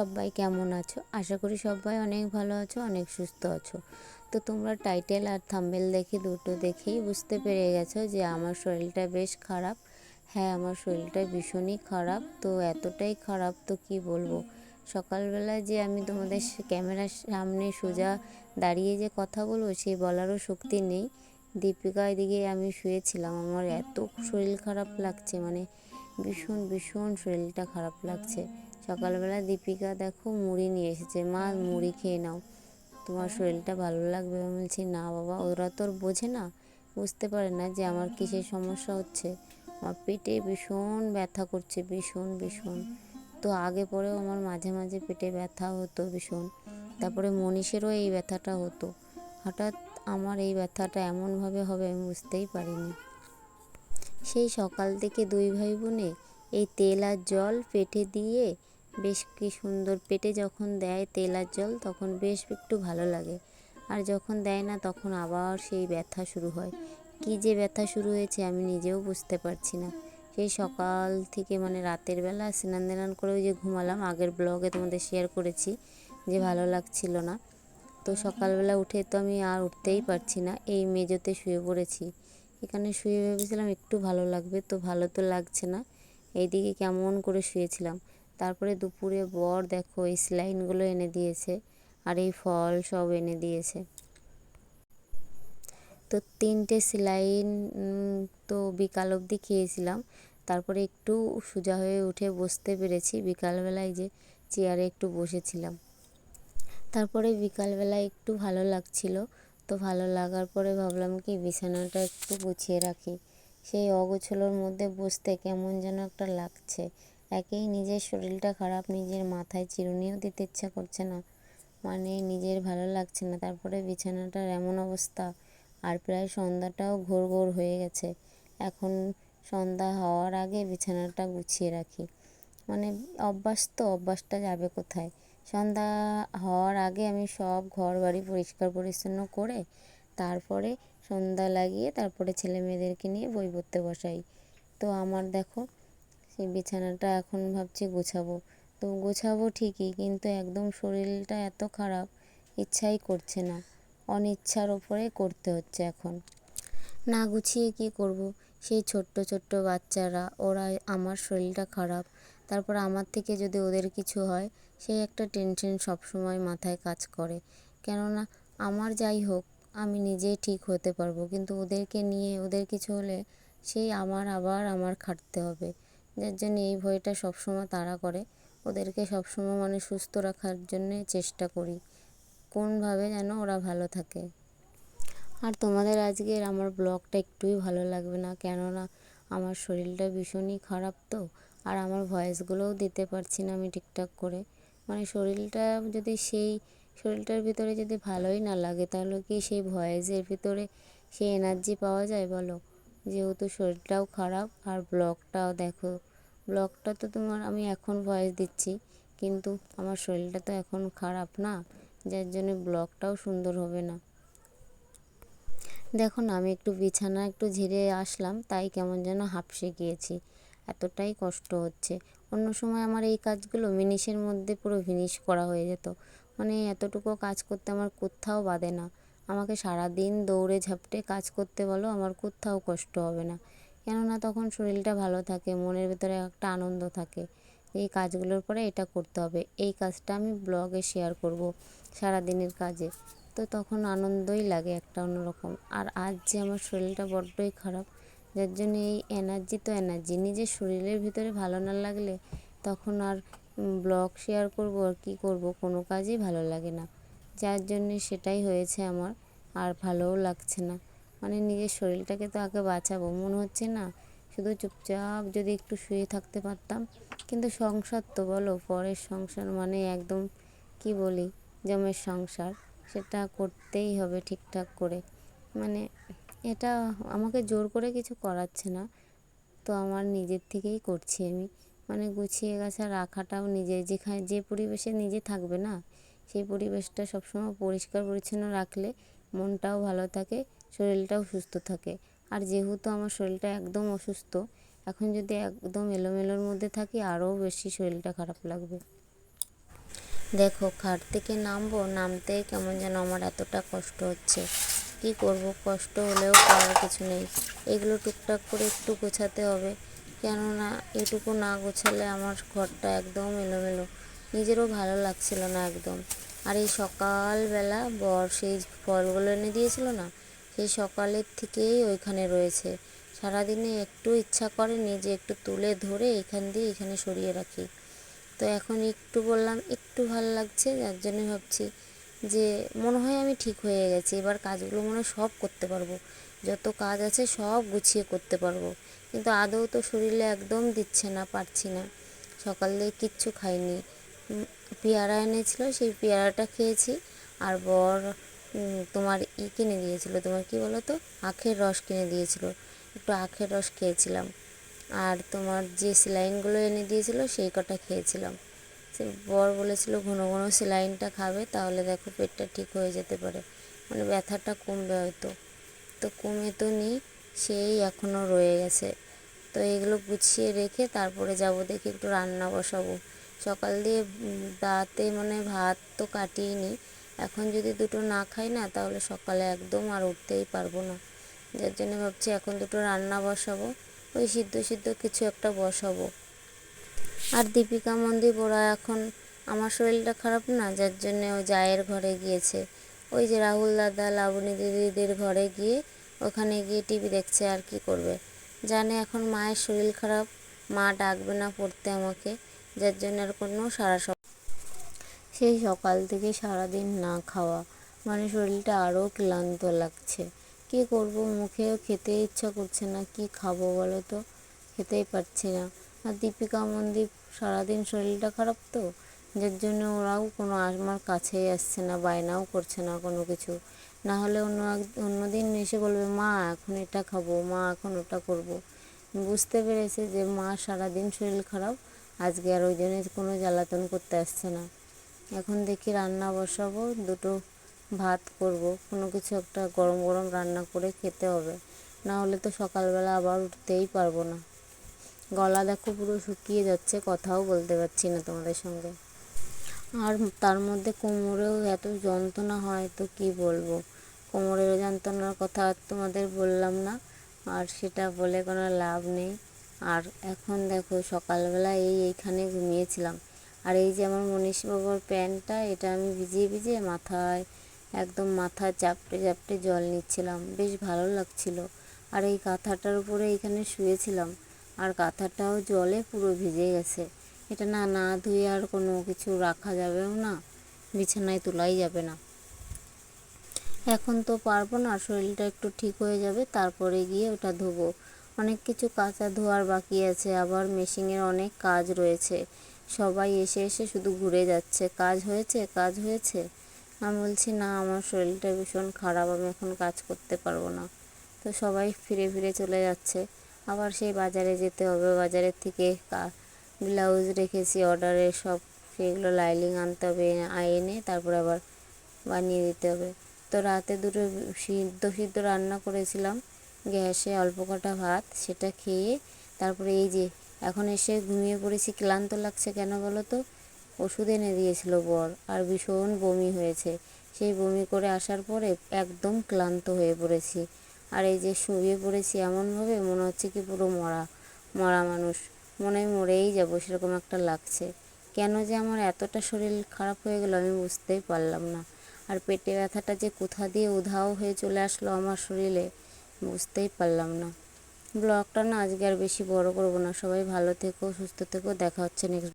সবাই কেমন আছো? আশা করি সবাই অনেক ভালো আছো, অনেক সুস্থ আছো। তো তোমরা টাইটেল আর থাম্বেল দেখে দুটো দেখেই বুঝতে পেরে গেছো যে আমার শরীরটা বেশ খারাপ। হ্যাঁ আমার শরীরটা ভীষণই খারাপ। তো এতটাই খারাপ তো কি বলব? সকালবেলা যে আমি তোমাদের ক্যামেরার সামনে সোজা দাঁড়িয়ে যে কথা বলব সেই বলারও শক্তি নেই। দীপিকা এদিকে আমি শুয়েছিলাম। আমার এত শরীর খারাপ লাগছে মানে ভীষণ ভীষণ শরীরটা খারাপ লাগছে। সকালবেলা দীপিকা দেখো মুড়ি নিয়ে এসেছে। মা, মুড়ি খেয়ে নাও। তোমার শরীরটা ভালো লাগবে? আমি বলছি, না বাবা, ওরা তো বোঝে না। বুঝতে পারে না যে আমার কিসের সমস্যা হচ্ছে। আমার পেটে ভীষণ ব্যথা করছে, ভীষণ ভীষণ। তো আগে পরেও আমার মাঝে মাঝে পেটে ব্যথা হতো ভীষণ। তারপরে মনীষেরও এই ব্যথাটা হতো। হঠাৎ আমার এই ব্যথাটা এমনভাবে হবে আমি বুঝতেই পারিনি। সেই সকাল থেকে দুই ভাই বোনে এই তেল আর জল পেটে দিয়ে বেশ কি সুন্দর পেটে যখন দেয় তেল আর জল, তখন বেশ একটু ভালো লাগে। আর যখন দেয় না, তখন আবার সেই ব্যথা শুরু হয়। কী যে ব্যথা শুরু হয়েছে আমি নিজেও বুঝতে পারছি না। সেই সকাল থেকে মানে রাতের বেলা স্নান দান করে ওই যে ঘুমালাম, আগের ব্লগে তোমাদের শেয়ার করেছি যে ভালো লাগছিল না। তো সকালবেলা উঠে তো আমি আর উঠতেই পারছি না, এই মেজোতে শুয়ে পড়েছি। এখানে শুয়ে ভেবেছিলাম একটু ভালো লাগবে, তো ভালো তো লাগছে না। এইদিকে কেমন করে শুয়েছিলাম। তারপরে দুপুরে বর দেখো এই স্লাইনগুলো এনে দিয়েছে আর এই ফল সব এনে দিয়েছে। তো তিনটে সেলাইন তো বিকাল অবধি খেয়েছিলাম। তারপরে একটু সোজা হয়ে উঠে বসতে পেরেছি। বিকালবেলায় যে চেয়ারে একটু বসেছিলাম। তারপরে বিকালবেলায় একটু ভালো লাগছিল। তো ভালো লাগার পরে ভাবলাম কি, বিছানাটা একটু গুছিয়ে রাখি। সেই অগোছলোর মধ্যে বসতে কেমন যেন একটা লাগছে। একেই নিজের শরীরটা খারাপ, নিজের মাথায় চিরুনিও দিতে ইচ্ছা করছে না। মানে নিজের ভালো লাগছে না। তারপরে বিছানাটার এমন অবস্থা। আর প্রায় সন্ধ্যাটাও ঘোর ঘোর হয়ে গেছে। এখন সন্ধ্যা হওয়ার আগে বিছানাটা গুছিয়ে রাখি। মানে অভ্যাস তো, অভ্যাসটা যাবে কোথায়? সন্ধ্যা হওয়ার আগে আমি সব ঘর বাড়ি পরিষ্কার পরিচ্ছন্ন করে তারপরে সন্ধ্যা লাগিয়ে তারপরে ছেলে মেয়েদেরকে নিয়ে বই পড়তে বসাই। তো আমার দেখো সেই বিছানাটা এখন ভাবছি গোছাবো। তো গোছাবো ঠিকই, কিন্তু একদম শরীরটা এত খারাপ, ইচ্ছাই করছে না। অনিচ্ছার ওপরে করতে হচ্ছে এখন। না গুছিয়ে কি করব? সেই ছোট্ট ছোট্ট বাচ্চারা, ওরা আমার শরীরটা খারাপ। তারপর আমার থেকে যদি ওদের কিছু হয়, সেই একটা টেনশন সবসময় মাথায় কাজ করে। কেননা, আমার যাই হোক, আমি নিজেই ঠিক হতে পারব। কিন্তু ওদেরকে নিয়ে, ওদের কিছু হলে, সেই আমার আবার আমার খাটতে হবে। যার জন্য এই ভয়টা সবসময় তাড়া করে। ওদেরকে সবসময় মানে সুস্থ রাখার জন্যে চেষ্টা করি। কোনভাবে যেন ওরা ভালো থাকে। আর তোমাদের আজকের আমার ব্লগটা একটুই ভালো লাগবে না, কেননা আমার শরীরটা ভীষণই খারাপ তো, আর আমার ভয়েসগুলোও দিতে পারছি না আমি ঠিকঠাক করে। মানে শরীরটা যদি সেই, শরীরটার ভিতরে যদি ভালোই না লাগে, তাহলে কি সেই ভয়েসের ভিতরে সেই এনার্জি পাওয়া যায় বলো? যেহেতু শরীরটাও খারাপ আর ব্লগটাও দেখো। ব্লগটা তো তোমার আমি এখন ভয়েস দিচ্ছি, কিন্তু আমার শরীরটা তো এখন খারাপ না, যার জন্য ব্লগটাও সুন্দর হবে না। দেখো না, আমি একটু বিছানা একটু ঝেড়ে আসলাম, তাই কেমন যেন হাঁপসে গিয়েছি। এতটাই কষ্ট হচ্ছে। অন্য সময় আমার এই কাজগুলো মিনিশের মধ্যে পুরো ফিনিশ করা হয়ে যেত। মানে এতটুকু কাজ করতে আমার কোথাও বাধে না। আমাকে সারা দিন দৌড়ে ঝাপটে কাজ করতে বলো, আমার কোথাও কষ্ট হবে না। কেননা তখন শরীরটা ভালো থাকে, মনের ভেতরে একটা আনন্দ থাকে। এই কাজগুলোর পরে এটা করতে হবে। এই কাজটা আমি ব্লগে শেয়ার করব সারা দিনের কাজে। তো তখন আনন্দই লাগে একটা অন্যরকম। আর আজ যে আমার শরীরটা বড্ডই খারাপ, যার জন্য এই এনার্জি তো এনার্জি নিজের শরীরের ভিতরে ভালো না লাগলে তখন আর ব্লগ শেয়ার করব আর কী করব? কোনো কাজই ভালো লাগে না। যার জন্যে সেটাই হয়েছে আমার। আর ভালোও লাগছে না। মানে নিজের শরীরটাকে তো আগে বাঁচাবো। মনে হচ্ছে না, শুধু চুপচাপ যদি একটু শুয়ে থাকতে পারতাম। কিন্তু সংসার তো বলো, পরের সংসার মানে একদম কি বলি, জমের সংসার। সেটা করতেই হবে ঠিকঠাক করে। মানে এটা আমাকে জোর করে কিছু করাচ্ছে না। তো আমার নিজের থেকেই করছি আমি। মানে গুছিয়ে গাছা রাখাটাও নিজে, যেখানে যে পরিবেশে নিজে থাকবে না, সেই পরিবেশটা সবসময় পরিষ্কার পরিচ্ছন্ন রাখলে মনটাও ভালো থাকে। শরীরটাও সুস্থ থাকে। আর যেহেতু আমার শরীরটা একদম অসুস্থ, এখন যদি একদম এলোমেলোর মধ্যে থাকি, আরও বেশি শরীরটা খারাপ লাগবে। দেখো, খাট থেকে নামবো, নামতে কেমন যেন আমার এতটা কষ্ট হচ্ছে। কি করব? কষ্ট হলেও করার কিছু নেই। এগুলো টুকটাক করে একটু গোছাতে হবে। কেননা, এটুকু না গোছালে আমার ঘরটা একদম এলোমেলো। নিজেরও ভালো লাগছিল না একদম। আর এই সকালবেলা বর সেই ফলগুলো এনে দিয়েছিল না? সেই সকালের থেকেই ওইখানে রয়েছে। সারাদিনে একটু ইচ্ছা করেনি যে একটু তুলে ধরে এখান দিয়ে এখানে সরিয়ে রাখি। তো এখন একটু বললাম, একটু ভালো লাগছে, যার জন্য ভাবছি যে মনে হয় আমি ঠিক হয়ে গেছি, এবার কাজগুলো মনে সব করতে পারব। যত কাজ আছে সব গুছিয়ে করতে পারব। কিন্তু আদৌ তো শরীরে একদম দিচ্ছে না, পারছি না। সকাল দিয়ে কিচ্ছু খাইনি। পেয়ারা এনেছিল, সেই পেয়ারাটা খেয়েছি। আর বর তোমার ই কিনে দিয়েছিল, তোমার কি বলো তো আখের রস কিনে দিয়েছিল। একটু আখের রস খেয়েছিলাম। আর তোমার যে স্যালাইনগুলো এনে দিয়েছিল, সেই কটা খেয়েছিলাম। সে বর বলেছিল, ঘন ঘন স্যালাইনটা খাবে, তাহলে দেখো পেটটা ঠিক হয়ে যেতে পারে। মানে ব্যথাটা কমবে হয়তো। তো কমে তো নেই, সেই এখনও রয়ে গেছে। তো এগুলো গুছিয়ে রেখে তারপরে যাব দেখি, একটু রান্না বসাবো। সকাল দিয়ে রাতে মানে ভাত তো কাটিয়ে নিই এখন যদি দুটো না খাই না, তাহলে সকালে একদম আর উঠতেই পারব না। যার জন্য ভাবছি এখন দুটো রান্না বসাবো, ওই সিদ্ধ সিদ্ধ কিছু একটা বসাবো। আর দীপিকা মন্দির ওরা এখন আমার শরীরটা খারাপ না, যার জন্য ও জায়ের ঘরে গিয়েছে। ওই যে রাহুল দাদা, লাবণী দিদিদের ঘরে গিয়ে ওখানে গিয়ে টিভি দেখছে আর কি করবে। জানে এখন মায়ের শরীর খারাপ, মা ডাকবে না পড়তে আমাকে, যার জন্য আর কোনো সারা সেই সকাল থেকে সারাদিন না খাওয়া। মানে শরীরটা আরও ক্লান্ত লাগছে। কি করব? মুখেও খেতে ইচ্ছা করছে না। কি খাব বলো তো? খেতেই পারছি না। আর দীপিকা মন্দির সারাদিন শরীরটা খারাপ তো? যার জন্য ওরাও কোনো আমার কাছেই আসছে না, বায়নাও করছে না কোনো কিছু। না হলে অন্য অন্য দিন এসে বলবে, মা, এখন এটা খাব, মা, এখন ওটা করব। বুঝতে পেরেছে যে, মা সারাদিন শরীর খারাপ, আজকে আর ওই জন্য কোনো জ্বালাতন করতে আসছে না। এখন দেখি রান্না বসাবো, দুটো ভাত করব, কোনো কিছু একটা গরম গরম রান্না করে খেতে হবে। না হলে তো সকালবেলা আবার উঠতেই পারব না। গলা দেখো পুরো শুকিয়ে যাচ্ছে, কথাও বলতে পারছি না তোমাদের সঙ্গে। আর তার মধ্যে কোমরেও এত যন্ত্রণা হয় তো কি বলব? কোমরের যন্ত্রণার কথা আর তোমাদের বললাম না, আর সেটা বলে কোনো লাভ নেই। আর এখন দেখো সকালবেলা এই এইখানে ঘুমিয়েছিলাম। আর এই যে আমার মনীষ বাবুর প্যান্টটা, এটা আমি ভিজিয়ে ভিজিয়ে মাথায়, একদম মাথায় চাপটে চাপটে জল নিচ্ছিলাম। বেশ ভালো লাগছিল। আর এই কাঁথাটার উপরে এখানে শুয়েছিলাম। আর কাঁথাটাও জলে পুরো ভিজে গেছে। এটা না না ধুয়ে আর কোনো কিছু রাখা যাবেও না, বিছানায় তোলাই যাবে না। এখন তো পারব না শরীরটা একটু ঠিক হয়ে যাবে, তারপরে গিয়ে ওটা ধোবো। অনেক কিছু কাঁচা ধোয়ার বাকি আছে, আবার মেশিনের অনেক কাজ রয়েছে। সবাই এসে এসে শুধু ঘুরে যাচ্ছে। কাজ হয়েছে? কাজ হয়েছে? আমি বলছি, না, আমার শরীরটা ভীষণ খারাপ, আমি এখন কাজ করতে পারব না। তো সবাই ফিরে ফিরে চলে যাচ্ছে। আবার সেই বাজারে যেতে হবে। বাজারের থেকে ব্লাউজ রেখেছি, অর্ডারে সব সেগুলো লাইলিং আনতে হবে, এনে তারপর আবার বানিয়ে দিতে হবে। তো রাতে দুটো সিদ্ধ সিদ্ধ রান্না করেছিলাম। গ্যাসে অল্প কটা ভাত, সেটা খেয়ে তারপরে এই যে এখন এসে ঘুমিয়ে পড়েছি। ক্লান্ত লাগছে কেন বলো তো? ওষুধ এনে দিয়েছিল বর, আর ভীষণ বমি হয়েছে। সেই বমি করে আসার পরে একদম ক্লান্ত হয়ে পড়েছি। আর এই যে শুয়ে পড়েছি এমনভাবে মনে হচ্ছে কি পুরো মরা মরা মানুষ। মনে মরেই যাব, সেরকম একটা লাগছে। কেন যে আমার এতটা শরীর খারাপ হয়ে গেল আমি বুঝতেই পারলাম না। আর পেটে ব্যথাটা যে কোথা দিয়ে উধাও হয়ে চলে আসলো আমার শরীরে, বুঝতেই পারলাম না। ব্লগটা না আজকে আর বেশি বড় করব না। সবাই ভালো থেকো, সুস্থ থেকো। দেখা হচ্ছে নেক্সট